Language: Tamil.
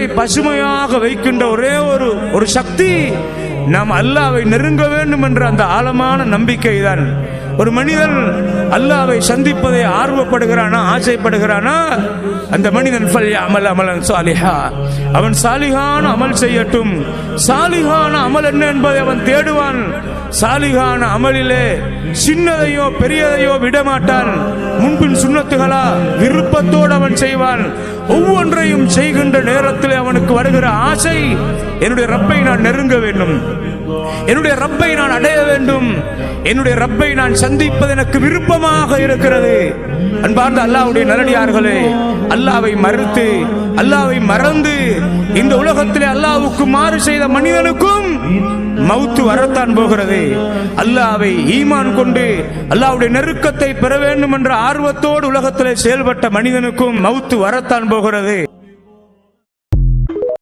நிலத்தை பசுமையாக வைக்கின்ற ஒரே ஒரு ஒரு சக்தி நாம் அல்லாவை நெருங்க வேண்டும் என்ற அந்த ஆழமான நம்பிக்கை தான் ஒரு மனிதன் அல்லாவை சந்திப்பதை ஆர்வப்படுகிறானா ஆசைப்படுகிறானா? அந்த மனிதன் அமல் அமலன் சாலிஹா. அவன் சாலிகான அமல் செய்யட்டும். சாலிகான அமல் என்ன என்பதை அவன் தேடுவான். சாலிகான அமலிலே சின்னதையோ பெரியதையோ விடமாட்டான். முன்பின் சுண்ணத்துகளா விருப்பத்தோடு அவன் செய்வான். ஒவ்வொன்றையும் செய்கின்ற நேரத்தில் அவனுக்கு வருகிற ஆசை என்னுடைய ரப்பை நான் நெருங்க வேண்டும். என்னுடைய ரப்பை நான் அடைய வேண்டும். என்னுடைய ரப்பை நான் சந்திப்பது எனக்கு விருப்பமாக இருக்கிறது. அன்பார்ந்த அல்லாவுடைய நல்லடியார்களே அல்லாவை மறுத்து அல்லாவை மறந்து இந்த உலகத்திலே அல்லாவுக்கு மாறு செய்த மனிதனுக்கும் மவுத்து வரத்தான் போகிறது. அல்லாவை ஈமான் கொண்டு அல்லாவுடைய நெருக்கத்தை பெற வேண்டும் என்ற ஆர்வத்தோடு உலகத்திலே செயல்பட்ட மனிதனுக்கும் மவுத்து வரத்தான் போகிறது.